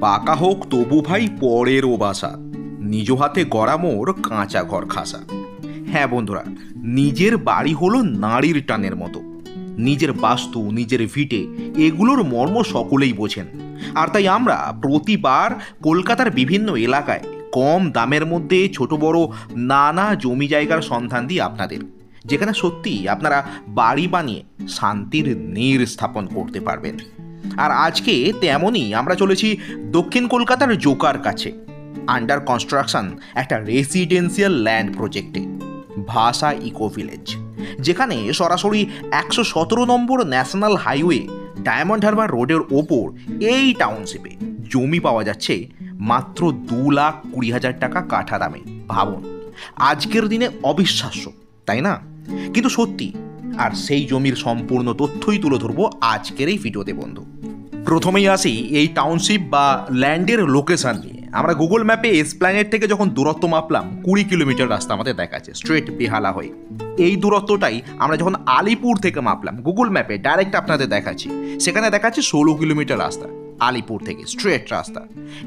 পাকা হোক তবু ভাই পরেরও বাসা। নিজ হাতে গড়া মোর কাঁচা ঘর খাসা। হ্যাঁ বন্ধুরা, নিজের বাড়ি হলো নারীর টানের মতো। নিজের বাস্তু, নিজের ভিটে, এগুলোর মর্ম সকলেই বোঝেন। আর তাই আমরা প্রতিবার কলকাতার বিভিন্ন এলাকায় কম দামের মধ্যে ছোট বড় নানা জমি জায়গার সন্ধান দিই আপনাদের। যেখানে সত্যি আপনারা বাড়ি বানিয়ে শান্তির নীড় স্থাপন করতে পারবেন। আর আজকে তেমনই আমরা চলেছি দক্ষিণ কলকাতার জোকার কাছে আন্ডার কনস্ট্রাকশন একটা রেসিডেন্সিয়াল ল্যান্ড প্রজেক্টে ভাষা ইকো ভিলেজ যেখানে সরাসরি একশো সতেরো নম্বর ন্যাশনাল হাইওয়ে ডায়মন্ড হারবার রোডের ওপর এই টাউনশিপে জমি পাওয়া যাচ্ছে মাত্র দু লাখ কুড়ি হাজার টাকা কাঠা দামে, ভাবুন। আজকের দিনে অবিশ্বাস্য, তাই না? কিন্তু সত্যি আর সেই জমির সম্পূর্ণ তথ্যই তুলে ধরবো আজকের এই ভিডিওতে, বন্ধু। প্রথমেই আসি এই টাউনশিপ বা ল্যান্ডের লোকেশন নিয়ে। আমরা গুগল ম্যাপে এসপ্ল্যানেট থেকে যখন দূরত্ব মাপলাম, কুড়ি কিলোমিটার রাস্তা আমাদের দেখাচ্ছে স্ট্রেট বেহালা হয়ে। এই দূরত্বটাই আমরা যখন আলিপুর থেকে মাপলাম গুগল ম্যাপে ডাইরেক্ট আপনাদের দেখাচ্ছি। সেখানে দেখাচ্ছে ষোলো কিলোমিটার রাস্তা, আলিপুর থেকে স্ট্রেট রাস্তা।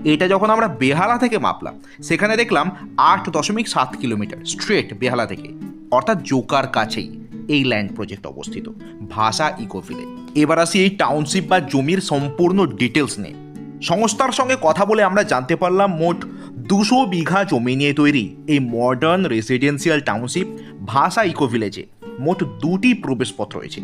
এটা যখন আমরা বেহালা থেকে মাপলাম, সেখানে দেখলাম আট দশমিক সাত কিলোমিটার স্ট্রেট বেহালা থেকে। অর্থাৎ জোকার কাছেই। এই ল্যান্ড প্রজেক্ট অবস্থিত। ভাষা ইকোফিলে এবার আসি এই টাউনশিপ বা জমির সম্পূর্ণ ডিটেলস নিয়ে। সংস্থার সঙ্গে কথা বলে আমরা জানতে পারলাম মোট দুশো বিঘা জমি নিয়ে তৈরি এই modern residential township Bhasha eco ভিলেজে মোট দুটি প্রবেশপথ রয়েছে।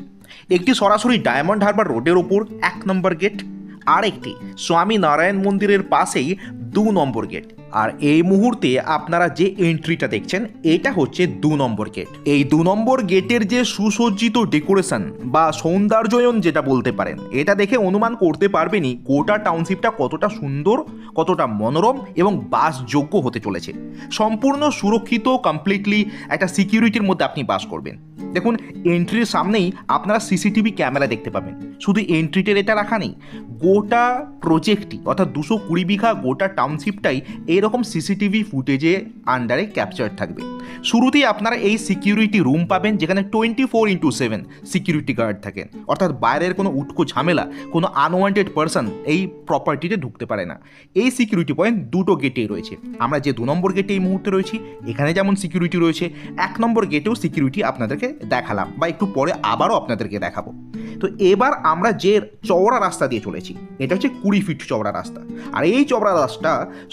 একটি সরাসরি ডায়মন্ড হারবার রোডের ওপর এক নম্বর গেট আর একটি স্বামী নারায়ণ মন্দিরের পাশেই দু নম্বর গেট আর এই মুহূর্তে আপনারা যে এন্ট্রিটা দেখছেন, এটা হচ্ছে দু নম্বর গেট এই দু নম্বর গেটের যে সুসজ্জিত ডেকোরেশন বা সৌন্দর্যয়ন যেটা বলতে পারেন, এটা দেখে অনুমান করতে পারবেনই গোটা টাউনশিপটা কতটা সুন্দর, কতটা মনোরম এবং বাসযোগ্য হতে চলেছে। সম্পূর্ণ সুরক্ষিত কমপ্লিটলি একটা সিকিউরিটির মধ্যে আপনি বাস করবেন। দেখুন এন্ট্রির সামনেই আপনারা সিসিটিভি ক্যামেরা দেখতে পাবেন। শুধু এন্ট্রিটের এটা রাখা নেই, গোটা প্রজেক্টটি অর্থাৎ দুশো কুড়ি বিঘা গোটা টাউনশিপটাই এইরকম সিসিটিভি ফুটেজে আন্ডারে ক্যাপচার থাকবে। শুরুতেই আপনারা এই সিকিউরিটি রুম পাবেন যেখানে twenty four into seven security guard থাকেন অর্থাৎ বাইরের কোনো উটকো ঝামেলা, কোনো আনওয়ান্টেড পারসন এই প্রপার্টিতে ঢুকতে পারে না। এই সিকিউরিটি পয়েন্ট দুটো গেটেই রয়েছে। আমরা যে দু নম্বর গেটে এই মুহূর্তে রয়েছি, এখানে যেমন সিকিউরিটি রয়েছে, এক নম্বর গেটেও সিকিউরিটি আপনাদেরকে দেখালাম বা একটু পরে আবারও আপনাদেরকে দেখাবো। তো এবার আমরা যে চওড়া রাস্তা দিয়ে চলেছি, এটা হচ্ছে কুড়ি ফিট চওড়া রাস্তা। আর এই চওড়া রাস্তা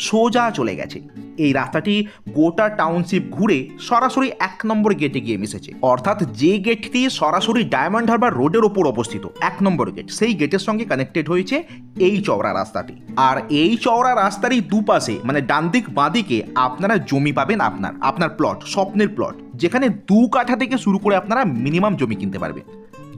সোজা চলে গেছে। এই রাস্তাটি গোটা টাউনশিপ ঘুরে সরাসরি এক নম্বর গেটে গিয়ে মিশেছে। অর্থাৎ যে গেটটি সরাসরি ডায়মন্ড হারবার রোডের ওপর অবস্থিত, এক নম্বর গেট সেই গেটের সঙ্গে কানেক্টেড হয়েছে এই চওড়া রাস্তাটি। আর এই চওড়া রাস্তারই দুপাশে মানে ডান দিক আপনারা জমি পাবেন আপনার আপনার প্লট স্বপ্নের প্লট যেখানে দু কাঠা থেকে শুরু করে আপনারা মিনিমাম জমি কিনতে পারবেন।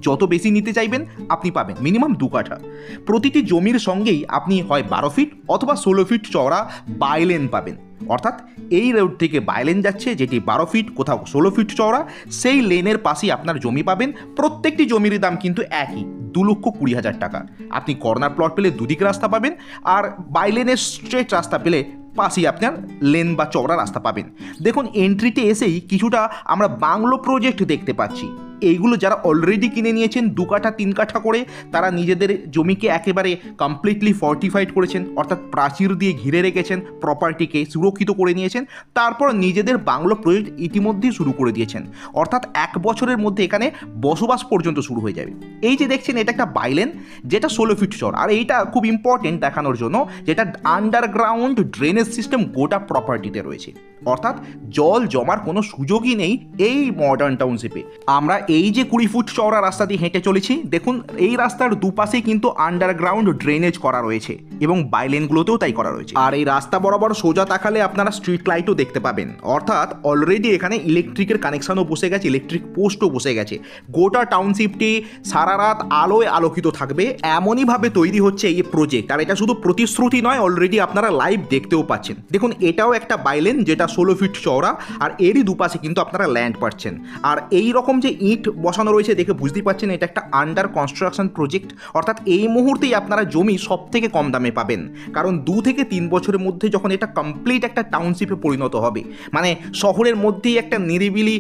যত বেশি নিতে চাইবেন, আপনি পাবেন মিনিমাম দু কাঠা। প্রতিটি জমির সঙ্গেই আপনি হয় বারো ফিট অথবা ষোলো ফিট চওড়া বাইলেন পাবেন। অর্থাৎ এই রোড থেকে বাইলেন যাচ্ছে যেটি বারো ফিট, কোথাও ষোলো ফিট চওড়া, সেই লেনের পাশেই আপনার জমি পাবেন। প্রত্যেকটি জমির দাম কিন্তু একই, দু লক্ষ কুড়ি হাজার টাকা। আপনি কর্নার প্লট পেলে দুদিক রাস্তা পাবেন আর বাইলেনের স্ট্রেট রাস্তা পেলে পাশেই আপনার লেন বা চওড়া রাস্তা পাবেন। দেখুন এন্ট্রিতে এসেই কিছুটা আমরা বাংলো প্রজেক্ট দেখতে পাচ্ছি। এইগুলো যারা অলরেডি কিনে নিয়েছেন, দু কাঠা, তিন কাঠা করে তারা নিজেদের জমিকে একেবারে কমপ্লিটলি ফর্টিফাইড করেছেন, অর্থাৎ প্রাচীর দিয়ে ঘিরে রেখেছেন প্রপার্টিকে সুরক্ষিত করে নিয়েছেন, তারপর নিজেদের বাংলো প্রজেক্ট ইতিমধ্যেই শুরু করে দিয়েছেন। অর্থাৎ এক বছরের মধ্যে এখানে বসবাস পর্যন্ত শুরু হয়ে যাবে। এই যে দেখছেন, এটা একটা বাইলেন যেটা ষোলো ফিট চর আর এইটা খুব ইম্পর্টেন্ট দেখানোর জন্য, যেটা আন্ডারগ্রাউন্ড ড্রেনেজ সিস্টেম গোটা প্রপার্টিতে রয়েছে। অর্থাৎ জল জমার কোনো সুযোগই নেই এই মডার্ন টাউনশিপে আমরা এই যে কুড়ি ফুট চওড়া রাস্তা দিয়ে হেঁটে চলেছি, দেখুন, এই রাস্তার দুপাশেই কিন্তু আন্ডারগ্রাউন্ড ড্রেনেজ করা রয়েছে। এবং বাইলেনগুলোতেও তাই করা রয়েছে। আর এই রাস্তা বরাবর সোজা তাকালে আপনারা স্ট্রিট লাইটও দেখতে পাবেন। অর্থাৎ অলরেডি এখানে ইলেকট্রিকের কানেকশনও বসে গেছে ইলেকট্রিক পোস্টও বসে গেছে। গোটা টাউনশিপটি সারা রাত আলোয় আলোকিত থাকবে। এমনইভাবে তৈরি হচ্ছে এই প্রজেক্ট আর এটা শুধু প্রতিশ্রুতি নয় অলরেডি আপনারা লাইভ দেখতেও পাচ্ছেন। দেখুন, এটাও একটা বাইলেন যেটা ষোলো ফিট চওড়া, আর এরই দুপাশে কিন্তু আপনারা ল্যান্ড পাচ্ছেন। আর এই রকম যে ইট বসানো রয়েছে, দেখে বুঝতেই পারছেন এটা একটা আন্ডার কনস্ট্রাকশন প্রজেক্ট অর্থাৎ এই মুহূর্তেই আপনারা জমি সব থেকে কম দামে পাবেন। কারণ দু থেকে তিন বছরের মধ্যে যখন এটা কমপ্লিট একটা টাউনশিপে পরিণত হবে মানে শহরের মধ্যেই একটা নিরিবিলি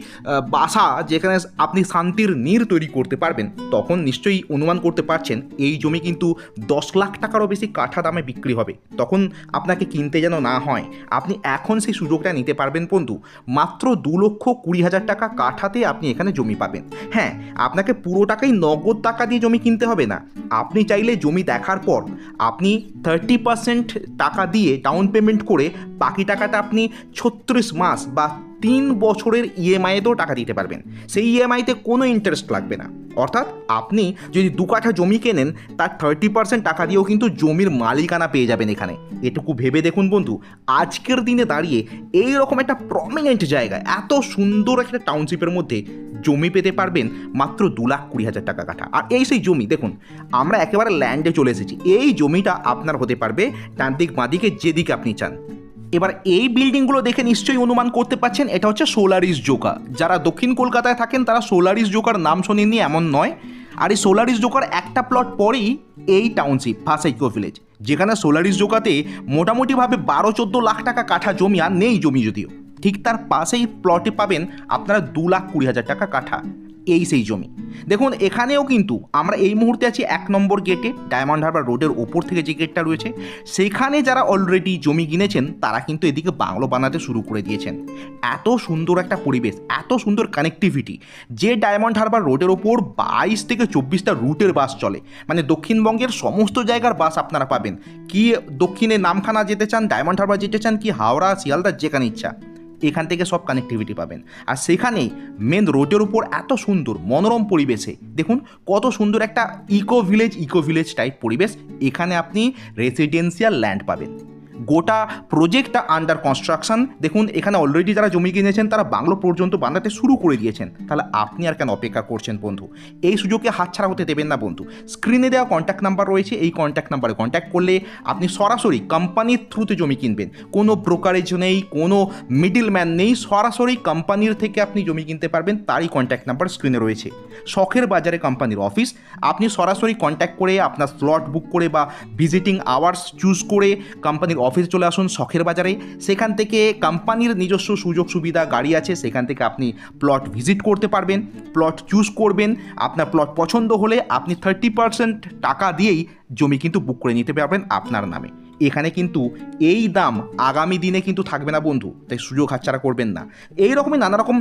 বাসা যেখানে আপনি শান্তির নীর তৈরি করতে পারবেন, তখন নিশ্চয়ই অনুমান করতে পারছেন, এই জমি কিন্তু দশ লাখ টাকারও বেশি কাঠা দামে বিক্রি হবে। তখন আপনাকে কিনতে যেন না হয়, আপনি এখন সেই সুযোগটা নিতে পারবেন বন্ধু। মাত্র দু লক্ষ কুড়ি হাজার টাকা কাঠাতে আপনি এখানে জমি পাবেন। হ্যাঁ আপনাকে পুরো টাকাই নগদ টাকা দিয়ে জমি কিনতে হবে না। আপনি চাইলে জমি দেখার পর আপনি থার্টি পার্সেন্ট টাকা দিয়ে ডাউন পেমেন্ট করে বাকি টাকাটা আপনি ছত্রিশ মাস বা তিন বছরের ইএমআইতেও টাকা দিতে পারবেন। সেই ইএমআইতে কোনো ইন্টারেস্ট লাগবে না। অর্থাৎ আপনি যদি দু কাঠা জমি কেনেন, তার থার্টি পার্সেন্ট টাকা দিয়েও কিন্তু জমির মালিকানা পেয়ে যাবেন এখানে। এটুকু ভেবে দেখুন বন্ধু, আজকের দিনে দাঁড়িয়ে এই রকম একটা প্রমিনেন্ট জায়গায় এত সুন্দর একটা টাউনশিপের মধ্যে জমি পেতে পারবেন মাত্র দু লাখ কুড়ি হাজার টাকা কাঠা। আর এই সেই জমি, দেখুন, আমরা একেবারে ল্যান্ডে চলে এসেছি। এই জমিটা আপনার হতে পারবে ডান দিক বাঁদিকে যেদিকে আপনি চান। এবার এই বিল্ডিংগুলো দেখে নিশ্চয়ই অনুমান করতে পাচ্ছেন এটা হচ্ছে সোলারিস জোকা যারা দক্ষিণ কলকাতায় থাকেন, তারা সোলারিস জোকার নাম শোনেননি, এমন নয়। আর এই সোলারিস জোকার একটা প্লট পরেই এই টাউনশিপ ভাষা ইকো ভিলেজ যেখানে সোলারিস জোকাতে মোটামুটিভাবে বারো চোদ্দ লাখ টাকা কাঠা জমি, আর নেই জমি যদিও। ঠিক তার পাশেই প্লটে পাবেন আপনারা দু লাখ কুড়ি হাজার টাকা কাঠা, এই সেই জমি। দেখুন, এখানেও কিন্তু আমরা এই মুহূর্তে আছি এক নম্বর গেটে ডায়মন্ড হারবার রোডের ওপর থেকে যে গেটটা রয়েছে, সেখানে যারা অলরেডি জমি কিনেছেন, তারা কিন্তু এদিকে বাংলো বানাতে শুরু করে দিয়েছেন। এত সুন্দর একটা পরিবেশ, এত সুন্দর কানেক্টিভিটি যে ডায়মন্ড হারবার রোডের ওপর বাইশ থেকে চব্বিশটা রুটের বাস চলে মানে দক্ষিণবঙ্গের সমস্ত জায়গার বাস আপনারা পাবেন। কি দক্ষিণে নামখানা যেতে চান ডায়মন্ড হারবার যেতে চান, কি হাওড়া, শিয়ালদা, যেখানে ইচ্ছা। এখান থেকে সব কানেক্টিভিটি পাবেন। আর সেখানেই মেন রোডের উপর এত সুন্দর মনোরম পরিবেশে, দেখুন কত সুন্দর একটা eco village eco village type পরিবেশ, এখানে আপনি রেসিডেন্সিয়াল ল্যান্ড পাবেন। গোটা প্রজেক্টটা আন্ডার কনস্ট্রাকশন দেখুন, এখানে অলরেডি যারা জমি কিনেছেন, তারা বাংলো পর্যন্ত বানাতে শুরু করে দিয়েছেন। তাহলে আপনি আর কেন অপেক্ষা করছেন বন্ধু? এই সুযোগকে হাতছাড়া হতে দেবেন না বন্ধু। স্ক্রিনে দেওয়া কন্ট্যাক্ট নাম্বার রয়েছে, এই কন্ট্যাক্ট নাম্বারে কন্ট্যাক্ট করলে আপনি সরাসরি কোম্পানির থ্রুতে জমি কিনবেন। কোনো ব্রোকারেজ নেই, কোনো মিডিল ম্যান নেই, সরাসরি কোম্পানির থেকে আপনি জমি কিনতে পারবেন, তারই কন্ট্যাক্ট নাম্বার স্ক্রিনে রয়েছে। শখের বাজারে কোম্পানির অফিস আপনি সরাসরি কন্ট্যাক্ট করে আপনার স্লট বুক করে বা ভিজিটিং আওয়ার্স চুজ করে কোম্পানির অফিসে চলে আসুন শখের বাজারে। সেখান থেকে কোম্পানির নিজস্ব সুযোগ সুবিধা গাড়ি আছে, সেখান থেকে আপনি প্লট ভিজিট করতে পারবেন প্লট চুজ করবেন। আপনার প্লট পছন্দ হলে আপনি থার্টি পার্সেন্ট টাকা দিয়েই জমি কিন্তু বুক করে নিতে পারবেন আপনার নামে। এখানে কিন্তু এই দাম আগামী দিনে কিন্তু থাকবে না বন্ধু, তাই সুযোগ হাতছাড়া করবেন না। এই রকমই নানা রকম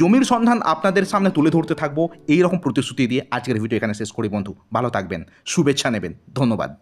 জমির সন্ধান আপনাদের সামনে তুলে ধরতে থাকব এই রকম প্রতিশ্রুতি দিয়ে আজকের ভিডিও এখানে শেষ করি বন্ধু। ভালো থাকবেন, শুভেচ্ছা নেবেন, ধন্যবাদ।